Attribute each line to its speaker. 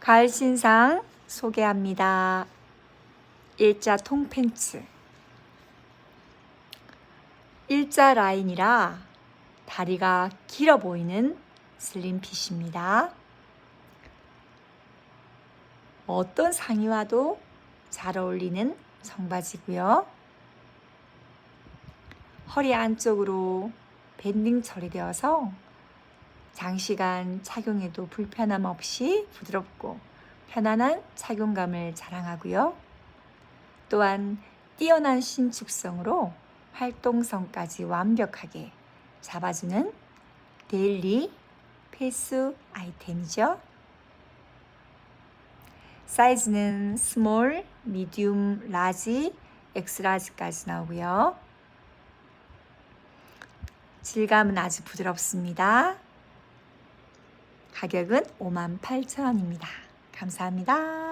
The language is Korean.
Speaker 1: 가을 신상 소개합니다. 일자 통팬츠. 일자 라인이라 다리가 길어 보이는 슬림핏입니다. 어떤 상의와도 잘 어울리는 청바지고요. 허리 안쪽으로 밴딩 처리되어서 장시간 착용해도 불편함 없이 부드럽고 편안한 착용감을 자랑하고요. 또한 뛰어난 신축성으로 활동성까지 완벽하게 잡아주는 데일리 필수 아이템이죠. 사이즈는 스몰, 미디움, 라지, 엑스라지까지 나오고요. 질감은 아주 부드럽습니다. 가격은 58,000원입니다. 감사합니다.